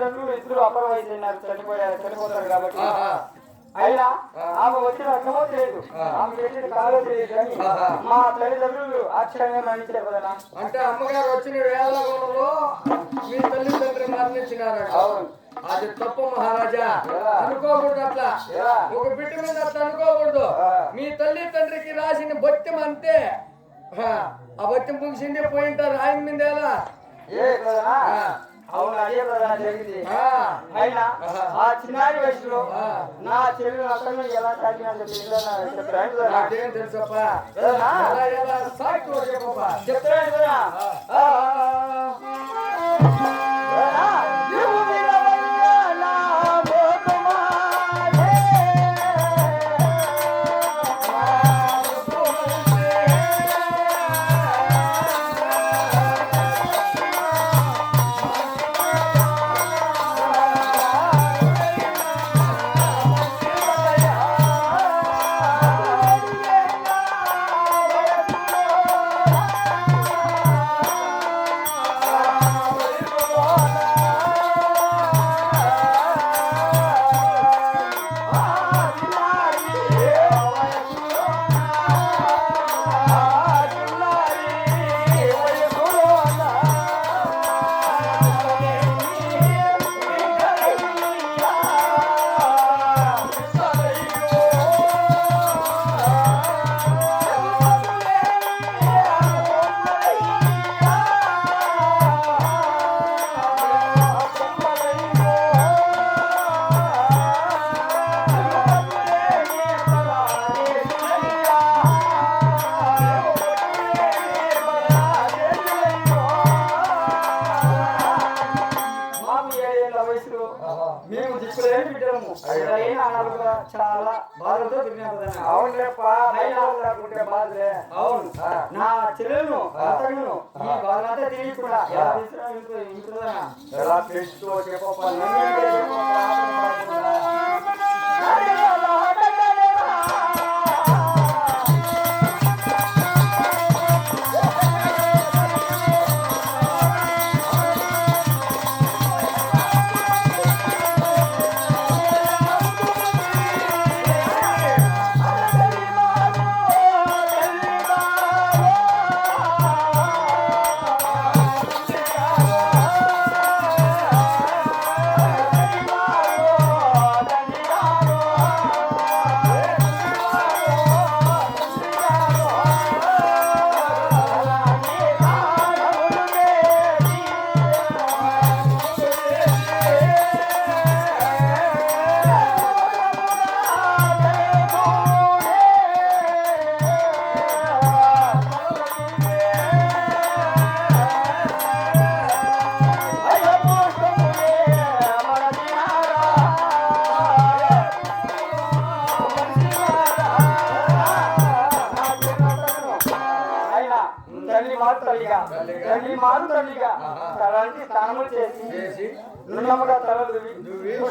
తల్లిదండ్రులు ఇద్దరు అపర వయసు అయినారు చనిపోయారు చనిపోతారు కాబట్టి. అయినా. ఆమె వచ్చిన రకమో తెలియదు. ఆమె చేసిన కాలో తెలియదు కానీ. మా తల్లిదండ్రులు అక్షరంగా మరణించారు కదా అంటే అమ్మగారు వచ్చిన గుణంలో మీ తల్లిదండ్రులు మరణించినారట అవును. అది తప్పు మహారాజా? అనుకోకూడదు అట్లా? ఒక బిడ్డ మీద అట్లా అనుకోకూడదు. మీ తల్లి తండ్రికి రాసిన బొత్తం అంతే ఆ, బొత్తం ముగిసింది పోయింటారు ఆయన మీద ఎలా. అవును అదే ప్రధాన జరిగింది ఆ, అయినా. ఆ చిన్నారి వయసులో. నా చెల్లెలు అక్కడ ఎలా సాక్షి చెప్పప్పా చెప్తాను అవును. నా చెల్లెలను అతను ఈ బాధలంతా తెలియకుండా ఎలా తీసుకురా ఇంటుందా ఎలా పెంచుతో చెప్పప్పా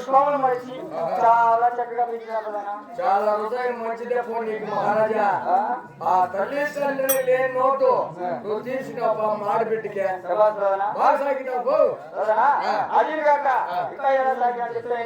పుష్పములు మరిచి చాలా చక్కగా చాలా హృదయం మంచిదే నీకు మహారాజా ఆ? తల్లి తండ్రి లేని నోటు నువ్వు తీసినావు మాడిబిడ్డకే బాగా సాగినావు పో. ప్రధాన ఆ. అది కాక ఇంకా ఎలా సాగినా చెప్తే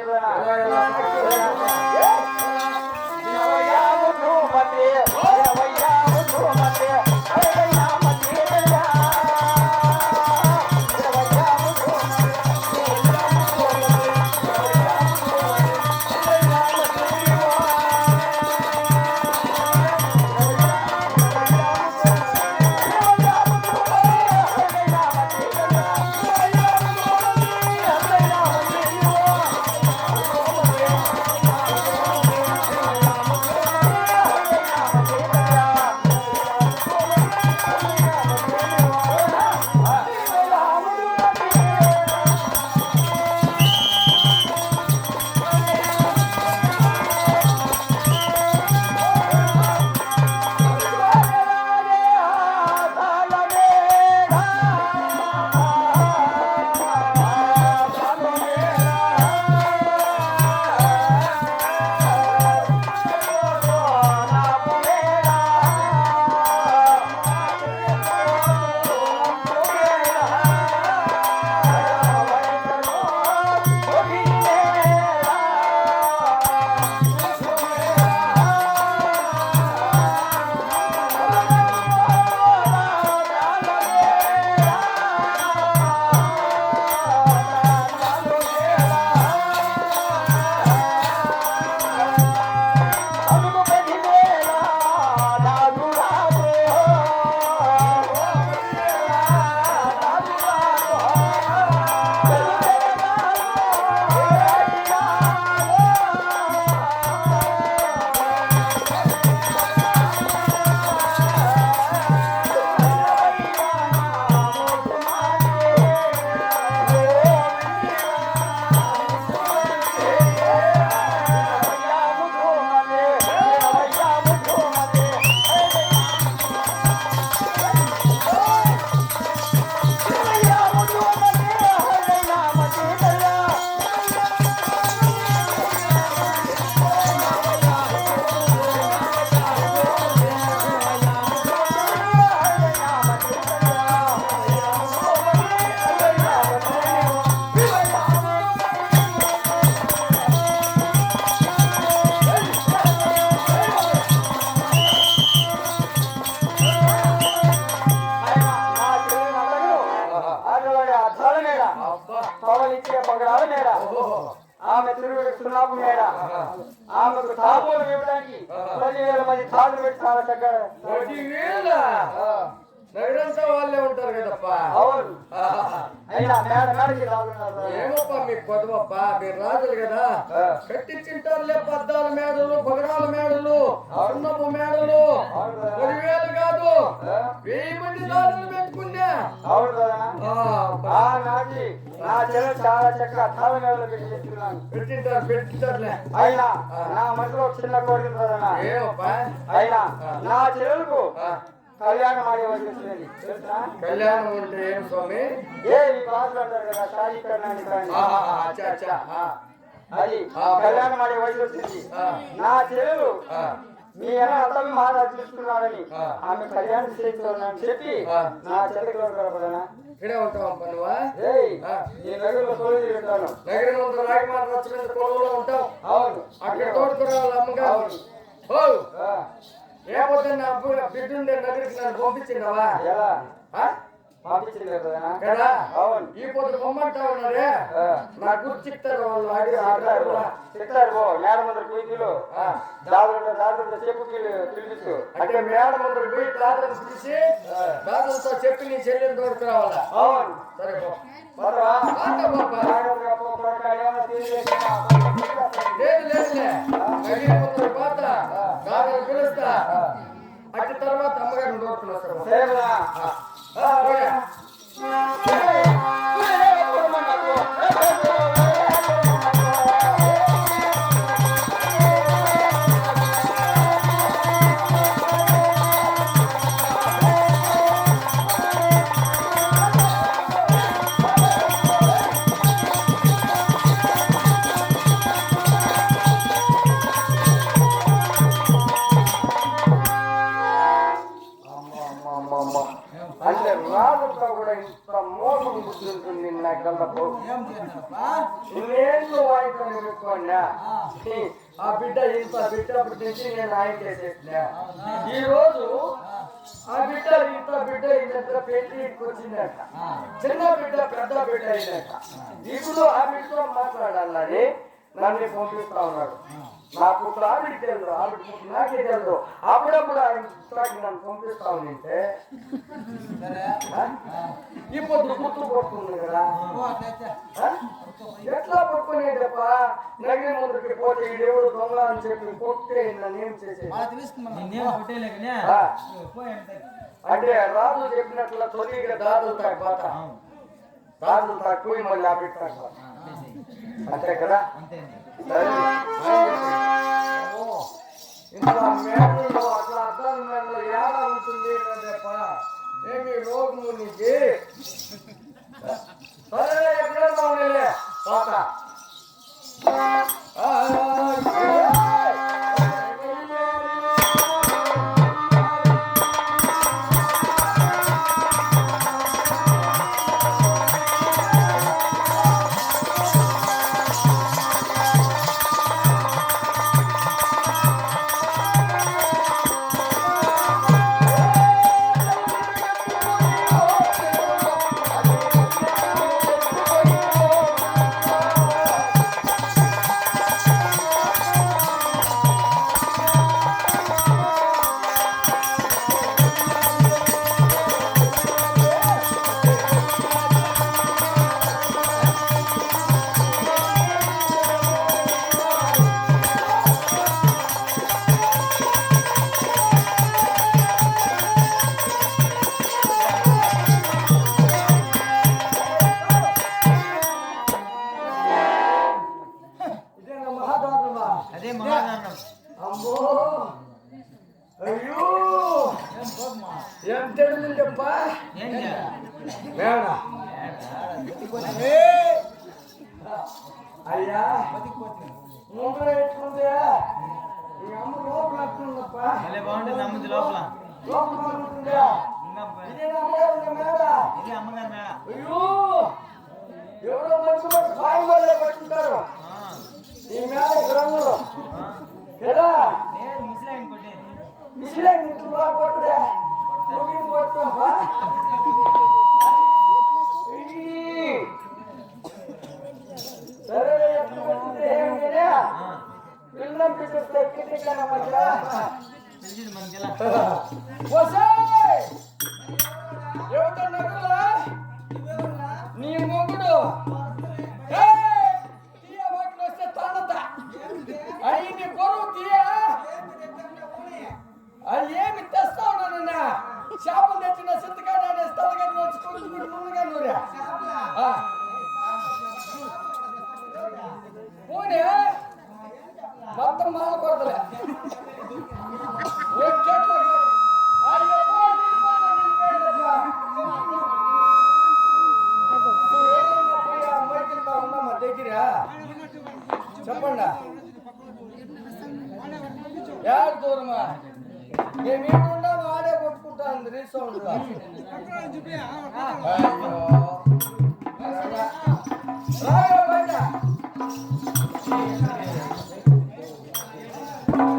ఆమె తిరుగు సున్నాపు మేడ ఆమెకు తాపోలు ఇవ్వడానికి పదివేల మంది తాళ్ళు పెట్టి చాలా చక్కగా నగరంతా వాళ్ళే ఉంటారు కదప్ప. ఏమప్పా మీ కొదవప్ప? మీరు రాజులు కదా. కట్టించింటారులే పద్దాల మేడలు పగడాల మేడలు సున్నపు మేడలు. పదివేలు కాదు. వెయ్యి మంది దాడులు పెట్టుకున్నా. అవును కదా ఆ, ఆ నాటి నా చెల్లెలు చాలా చక్కగా పెట్టింటారు పెట్టింటారులే. అయినా నా మనసులో చిన్న కోరిక అయినా నా ఆ, కళ్యాణం వచ్చింది తెలుసా? కళ్యాణం ఉంటే ఏం స్వామి? ఏ ఈ అంటారు కదా కానీ. అది కళ్యాణం ఆడే వయసు వచ్చింది నా చెల్లెలు మీ అన్న అర్థం మాట తీసుకున్నాడని. ఆమె కళ్యాణం చేయించుకోవాలని చెప్పి. నా చెల్లెకి కలపదనా ఇక్కడే ఉంటావా నువ్వా? నగరంలో ఉంటాను పొలంలో ఉంటావు. అవును. అక్కడ తోడుకురావాలి అమ్మగారు. లేకపోతే నా అబ్బు బిడ్డుండే నగరికి నన్ను పంపించిండవా? కదా? ఈ పొద్దు బొమ్మంటా ఉన్నారే. నా గుర్తు చెప్తారు వాళ్ళు అడిగి ఆడతారు చెప్తారు పో మేడ ముందర కుయికిలు దాదాపు దాదాపు చెప్పు పిలిపిస్తూ అంటే మేడ ముందు పోయి దాదాపు పిలిచి దాదాపుతో చెప్పి నీ చెల్లెలు తోడుకురావాలా అవును. సరే పో? లేదు లేదులే నగిరి ముందు పోత దాదాపు పిలుస్తా అటు తర్వాత అమ్మగారిని తోడుకుని కూడా ఇంత మోసం కూర్చుంటుంది నా కళ్ళకు. నేను వాయిద్యం పెట్టుకోండా ఆ. బిడ్డ ఇంత బిడ్డ పుట్టించి నేను ఆయన చేసేసిన ఈ రోజు ఆ బిడ్డ ఇంత బిడ్డ ఇంత పెళ్ళికి వచ్చిందట. చిన్న బిడ్డ పెద్ద బిడ్డ అయినట ఇప్పుడు ఆ బిడ్డతో మాట్లాడాలని నన్ను పంపిస్తా ఉన్నాడు. నా పుట్టు ఆవిడ తెలుసు ఆవిడ పుట్టు నాకే తెలుసు. అప్పుడప్పుడు ఆయన పుట్టాకి నన్ను పంపిస్తా ఉంటే ఇప్పుడు గుర్తు పడుతుంది కదా? ఎట్లా పట్టుకునేటప్ప నగిరి ముందుకి పోతే ఈ దేవుడు దొంగ అని చెప్పి కొట్టే నన్ను ఏం చేసేది. అంటే రాజు చెప్పినట్లు తొలిగా దాదులు తాకపోత. దాదులు తక్కువ మళ్ళీ ఆ తాకపోత. అంతే కదా సరే. ఓ. ఇంకా మేడలో అట్లా అర్థం మేడలో ఏడ ఉంటుంది తప్ప ఏమి రోగము నీకు సరే ఎక్కడన్నా ఉండలే పోత అదే మహాదానం అమ్మో! అయ్యో! ఏం తెలియదప్పా మేడ అయ్యా ముందర ఎట్లుందా ఈ అమ్మ లోపల ఎట్లుందప్పా? భలే బాగుంటుంది అమ్ముంది లోపల. లోపల బాగుంటుందా ఇంకా బ- ఇదే నా మేడ మేడ. ఇది అమ్మగారి మేడ. అయ్యో! ఎవరో మంచి మంచి సాయం పట్టుకుంటారు. నీ మీద గురంగులు కదా మిసిలే నీకు కూడా కొట్టుడే. నువ్వు కొట్టుకోవా సరే ఎప్పుడు ఏమిటా పిల్లం పిల్లలు ఎక్కింది కదా మధ్య